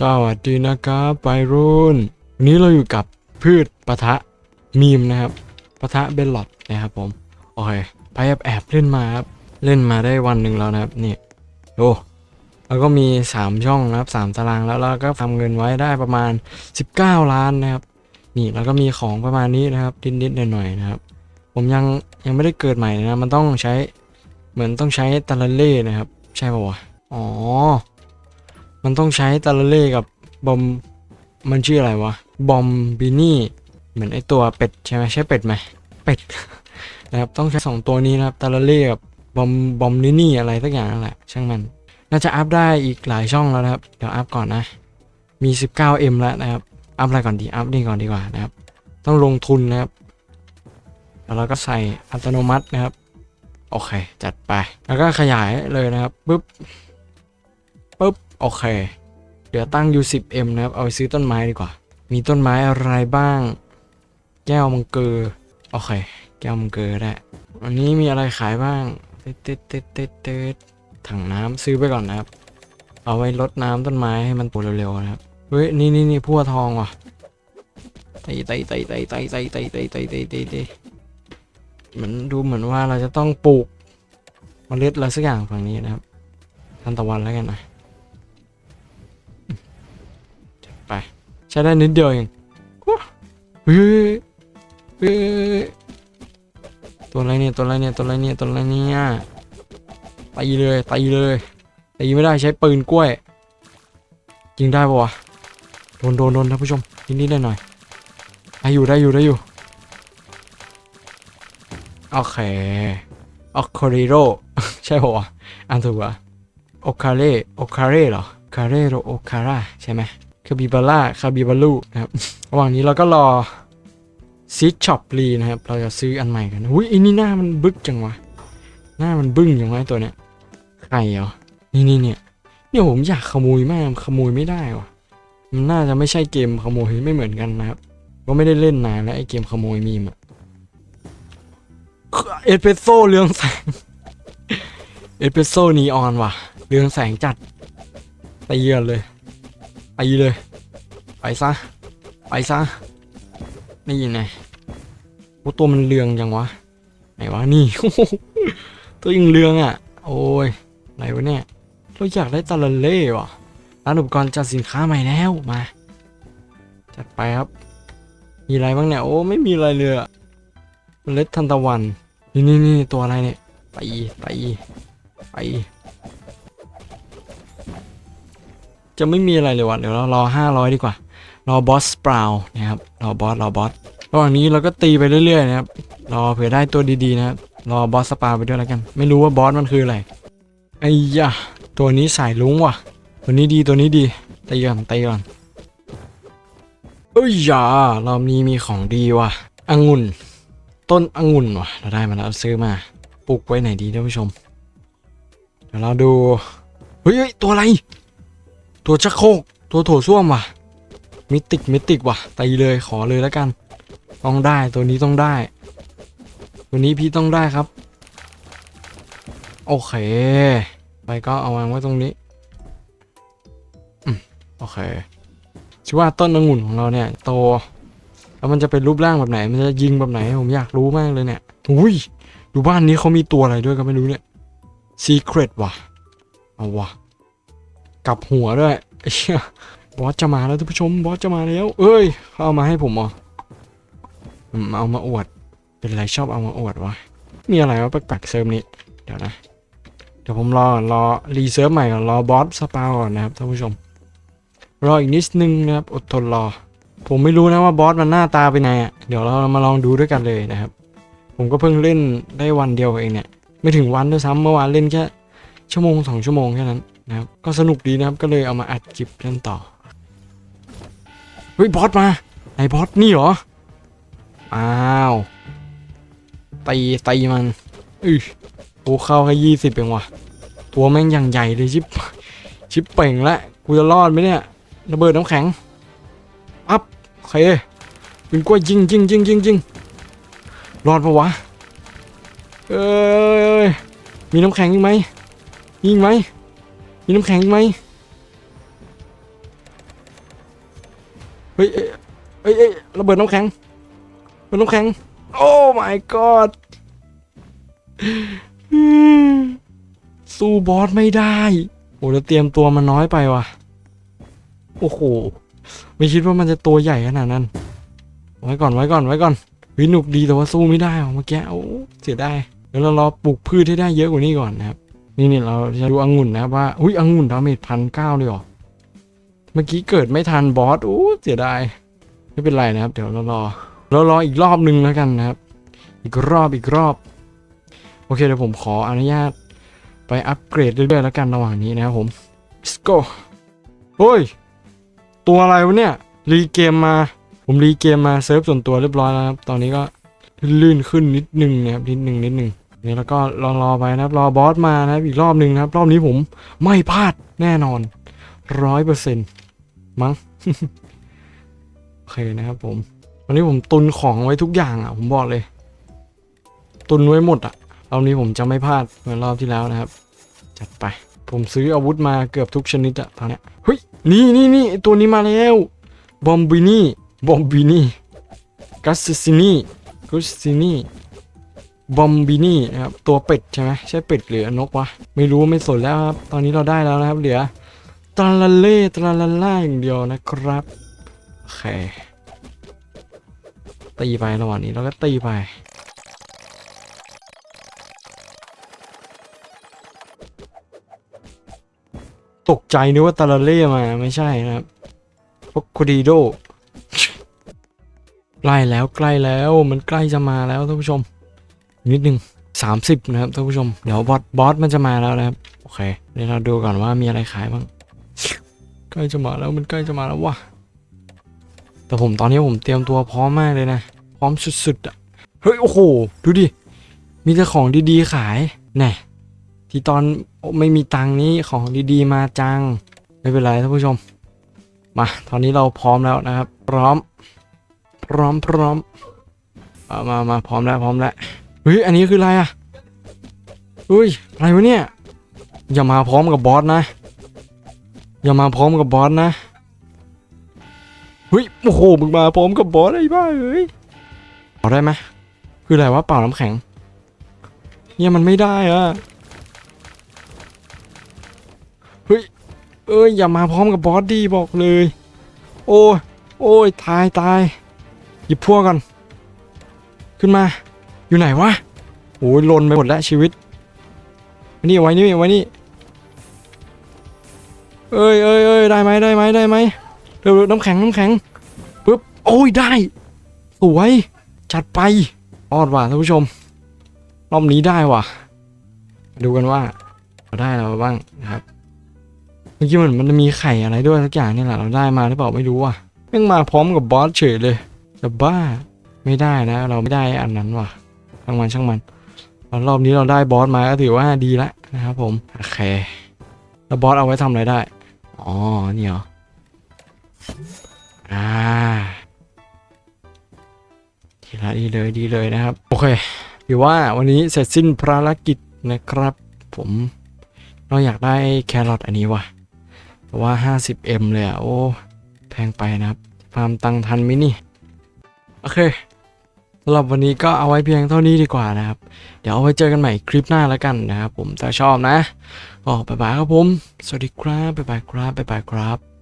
สวัสดีนะครับไปรุ่นวันนี้เราอยู่กับพืชปะทะมีมนะครับปะทะเบลลอดนะครับผม โอเคไปแอบแอบเล่นมาครับ เล่นมาได้วันหนึ่งแล้วนะครับนี่โอ้แล้วก็มี 3 ช่องนะครับ3ตารางแล้วแล้วก็ทำเงินไว้ได้ประมาณ 19 ล้านนะครับ นี่แล้วก็มีของประมาณนี้นะครับนิดๆหน่อยๆนะครับ ผมยังยังไม่ได้เกิดใหม่นะมันต้องใช้เหมือนต้องใช้ตาลเล่นะครับ ใช่ป่าวอ๋อ มันต้องใช้ตาลเล่กับบอมมันชื่ออะไรวะ บอมบินี่เหมือนไอตัวเป็ดใช่ไหมใช่เป็ดไหมเป็ดนะครับต้องใช้สองตัวนี้นะครับตาลเล่กับบอมบอมนินี่อะไรสักอย่างนั่นแหละช่างมัน น่าจะอัพได้อีกหลายช่องแล้วนะครับ เดี๋ยวอัพก่อนนะ มี 19M แล้วนะครับ อัพอะไรก่อนดีอัพนี่ก่อนดีกว่านะครับ ต้องลงทุนนะครับแล้วเราก็ใส่อัตโนมัตินะครับ โอเค จัดไป แล้วก็ขยายเลยนะครับปุ๊บปุ๊บ โอเค เดี๋ยวตั้งอยู่ 10M นะครับ เอาไปซื้อต้นไม้ดีกว่า มีต้นไม้อะไรบ้าง แก้วมังเกอร์โอเค แก้วมังเกอร์ได้วันนี้มีอะไรขายบ้าง เต๊ดเต๊ดเต๊ดเต๊ดเต๊ดถังน้ำซื้อไปก่อนนะครับ เอาไว้รดน้ำต้นไม้ให้มันโตเร็วๆนะครับ เฮ้ย นี่นี่นี่พั่วทองว่ะไต่ไต่ไต่ไต่ไต่ไต่ไต่ไต่ไต่ไต่ไต่ไต่เหมือนดูเหมือนว่าเราจะต้องปลูกเมล็ดอะไรสักอย่างฝั่งนี้นะครับ ทันตะวันแล้วกันนะ ไป ใช้ได้นิดเดียวเองว้าเฮ้ยเฮ้ยตัวอะไรเนี่ยตัวอะไรเนี่ยตัวอะไรเนี่ยตัวอะไรเนี่ยตีเลยตีเลยตีไม่ได้ใช้ปืนกล้วยยิงได้ปะวะโดนโดนโดนท่านผู้ชมนิดนิดหน่อยหน่อยได้อยู่ได้อยู่ได้อยู่โอเคออคาริโรใช่ปะวะอ่านถูกปะโอคาเร่โอคาเร่เหรอคาเรโรโอคาร่าใช่ไหม คาบิบาร่าคาบิบาลูนะครับระหว่างนี้เราก็รอซีช็อปรีนะครับ เราจะซื้ออันใหม่กันอุ้ยอันนี้หน้ามันบึกจังวะ หน้ามันบึ้งอย่างไรตัวเนี้ยใครเหรอ นี่นี่เนี่ยเนี่ยผมอยากขโมยมากขโมยไม่ได้วะมันน่าจะไม่ใช่เกมขโมยไม่เหมือนกันนะครับ ก็ไม่ได้เล่นนานแล้วไอ้เกมขโมยมีมอะเอสเปรสโซ่เรืองแสง เอสเปรสโซ่นีออนว่ะ เรืองแสงจัดไปเยือนเลย ไปเลย ไปซะ ไปซะ นี่ไงโอ้ตัวมันเรืองจังวะ ไหนวะ นี่ ตัวยิงเรืองอะ โอ้ยอะไรวะเนี่ย เราอยากได้ตาลเล่ว่ะ ร้านอุปกรณ์จัดสินค้าใหม่แล้ว มา จัดไปครับ มีอะไรบ้างเนี่ย โอ้ ไม่มีอะไรเลยอะเมล็ดทันตะวัน นี่นี่นี่ตัวอะไรเนี่ย ไป ไป ไป จะไม่มีอะไรเลยว่ะเดี๋ยวเรารอห้าร้อยดีกว่า รอบอสสปราวนะครับ รอบอส รอบอส ระหว่างนี้เราก็ตีไปเรื่อยๆนะครับ รอเผื่อได้ตัวดีๆนะครับรอบอสสปราวไปด้วยแล้วกัน ไม่รู้ว่าบอสมันคืออะไร ไอ้ยะ ตัวนี้สายลุงว่ะ ตัวนี้ดี ตัวนี้ดีตีก่อนตีก่อนเอ้ยยารอบนี้มีของดีว่ะองุ่น ต้นองุ่นว่ะ เราได้มาแล้วซื้อมา ปลูกไว้ไหนดีท่านผู้ชม เดี๋ยวเราดู เฮ้ยตัวอะไร ตัวชักโครกตัวโถส้วมว่ะมิติกมิติกว่ะตีเลยขอเลยแล้วกัน ต้องได้ตัวนี้ต้องได้ ตัวนี้พี่ต้องได้ครับ โอเค ไปก็เอาวางไว้ตรงนี้อืมโอเคชื่อว่าต้นองุ่นของเราเนี่ยโตแล้วมันจะเป็นรูปร่างแบบไหน มันจะยิงแบบไหน ผมอยากรู้มากเลยเนี่ยอุ้ยดูบ้านนี้เขามีตัวอะไรด้วยก็ไม่รู้เนี่ย Secret ว่ะเอาว่ะ กลับหัวด้วยเชี่ยบอสจะมาแล้วท่านผู้ชมบอสจะมาแล้ว เอ้ยเอามาให้ผมเหรอเอามาอวด เป็นไรชอบเอามาอวดวะมีอะไรวะแปลกๆเซิร์ฟนี้เดี๋ยวนะเดี๋ยวผมรอรอรีเซิร์ฟใหม่ก่อนรอบอสสปาก่อนนะครับท่านผู้ชม รออีกนิดนึงนะครับอดทนรอ ผมไม่รู้นะว่าบอสมันหน้าตาเป็นไงอะเดี๋ยวเรามาลองดูด้วยกันเลยนะครับ ผมก็เพิ่งเล่นได้วันเดียวเองเนี่ย ไม่ถึงวันด้วยซ้ำเมื่อวานเล่นแค่ชั่วโมงสองชั่วโมงแค่นั้น นะครับก็สนุกดีนะครับก็เลยเอามาอัดคลิปเล่นต่อเฮ้ยบอสมาไหนบอสนี่เหรออ้าวตีตีมันอือโอ้เข้าแค่ยี่สิบเองวะตัวแม่งอย่างใหญ่เลยชิบชิบเป่งละกูจะรอดไหมเนี่ยระเบิดน้ำแข็งอัพโอเคเป็นกล้วยยิงยิงยิงยิงยิงรอดปะวะเอ้ยมีน้ำแข็งอีกไหมยิงไหม มีน้ำแข็งอีกไหมเฮ้ยเอ้ยเอ้ยเอ้ยระเบิดน้ำแข็งระเบิดน้ำแข็ง โอ้ my god อืมสู้บอสไม่ได้ โอ้แล้วเตรียมตัวมันน้อยไปว่ะ โอ้โห ไม่คิดว่ามันจะตัวใหญ่ขนาดนั้น ไว้ก่อนไว้ก่อนไว้ก่อนวิหนุกดีแต่ว่าสู้ไม่ได้ว่ะเมื่อกี้โอ้เสียดายเดี๋ยวเรารอปลูกพืชให้ได้เยอะกว่านี้ก่อนนะครับ นี่นี่เราจะดูองุ่นนะครับว่าอุ้ยองุ่นดาเมจพันเก้าเลยหรอ เมื่อกี้เกิดไม่ทันบอสโอ้เสียดายไม่เป็นไรนะครับ เดี๋ยวเรารอเรารออีกรอบหนึ่งแล้วกันนะครับ อีกรอบอีกรอบ โอเคเดี๋ยวผมขออนุญาตไปอัปเกรดเรื่อยๆแล้วกันระหว่างนี้นะครับผม let's go เฮ้ย ตัวอะไรวะเนี่ย รีเกมมา ผมรีเกมมาเซิร์ฟส่วนตัวเรียบร้อยแล้วครับ ตอนนี้ก็ลื่นขึ้นนิดนึงนะครับนิดนึงนิดนึง นี่แล้วก็รอรอไปนะครับ รอบอสมานะครับอีกรอบหนึ่งนะครับ รอบนี้ผมไม่พลาดแน่นอนร้อยเปอร์เซ็นต์มั้งโอเคนะครับผมวันนี้ผมตุนของไว้ทุกอย่างอะ ผมบอกเลย ตุนไว้หมดอะรอบนี้ผมจะไม่พลาดเหมือนรอบที่แล้วนะครับ จัดไป ผมซื้ออาวุธมาเกือบทุกชนิดอะตอนเนี้ยเฮ้ยนี่นี่นี่ตัวนี้มาแล้วบอมบินี่บอมบินี่กัสซินี่กัสซินี่ บอมบินี่นะครับตัวเป็ดใช่ไหมใช่เป็ดหรือนกวะไม่รู้ไม่สนแล้วครับ ตอนนี้เราได้แล้วนะครับ เหลือตราลาเล่ตราลาล่าอย่างเดียวนะครับโอเคตีไประหว่างนี้เราก็ตีไปตกใจนึกว่าตาลาเล่มาไม่ใช่นะครับพวกคูดีโดใกล้แล้วใกล้แล้วมันใกล้จะมาแล้วท่านผู้ชม นิดนึง30 นะครับท่านผู้ชม เดี๋ยวบอสบอสมันจะมาแล้วนะครับ โอเค เดี๋ยวเราดูก่อนว่ามีอะไรขายบ้าง ใกล้จะมาแล้วมันใกล้จะมาแล้วว่ะ แต่ผมตอนนี้ผมเตรียมตัวพร้อมมากเลยนะ พร้อมสุดๆอะ เฮ้ย โอ้โห ดูดิ มีแต่ของดีๆขาย แน่ที่ตอนไม่มีตังนี้ของดีๆมาจัง ไม่เป็นไรท่านผู้ชม มา ตอนนี้เราพร้อมแล้วนะครับ พร้อม พร้อมพร้อมเอามามาพร้อมแล้วพร้อมแล้ว เฮ้ย อันนี้คืออะไรอะเฮ้ย อะไรวะเนี่ย อย่ามาพร้อมกับบอสนะ อย่ามาพร้อมกับบอสนะ เฮ้ย โอ้โห มึงมาพร้อมกับบอสไอ้บ้าเอ้ยเอาได้ไหมคืออะไรวะเปล่าน้ำแข็ง เนี่ยมันไม่ได้อะเฮ้ย เอ้ย อย่ามาพร้อมกับบอสดีบอกเลย โอ้ย โอ้ย ตายตายหยิบพวกก่อนขึ้นมา อยู่ไหนวะโอ้ยลนไปหมดแล้วชีวิตนี่ไว้นี่ไว้นี่เอ้ยเอ้ยเอ้ยได้ไหมได้ไหมได้ไหมเร็วๆน้ำแข็งน้ำแข็งปึ๊บโอ้ยได้สวยจัดไปรอดว่ะท่านผู้ชมรอบนี้ได้ว่ะ ดูกันว่าเราได้แล้วบ้างนะครับเมื่อกี้เหมือนมันมีไข่อะไรด้วยสักอย่างนี่แหละเราได้มาหรือเปล่าไม่รู้ว่ะแม่งมาพร้อมกับบอสเฉยเลยจะบ้าไม่ได้นะ เราไม่ได้อันนั้นว่ะ ช่างมันช่างมันรอบนี้เราได้บอสมาก็ถือว่าดีละนะครับผม โอเค แล้วบอสเอาไว้ทำอะไรได้ อ๋อ นี่เหรอ อ่า ดีละดีเลยดีเลยนะครับ โอเคถือว่าวันนี้เสร็จสิ้นภารกิจนะครับ ผมเราอยากได้แครอทอันนี้ว่ะแต่ว่า 50M เลยอะโอ้ แพงไปนะครับฟาร์มตังทันไหมนี่ โอเค สำหรับวันนี้ก็เอาไว้เพียงเท่านี้ดีกว่านะครับ เดี๋ยวเอาไว้เจอกันใหม่คลิปหน้าแล้วกันนะครับผมถ้าชอบนะก็บ๊ายบายครับผม สวัสดีครับบ๊ายบายครับบ๊ายบายครับ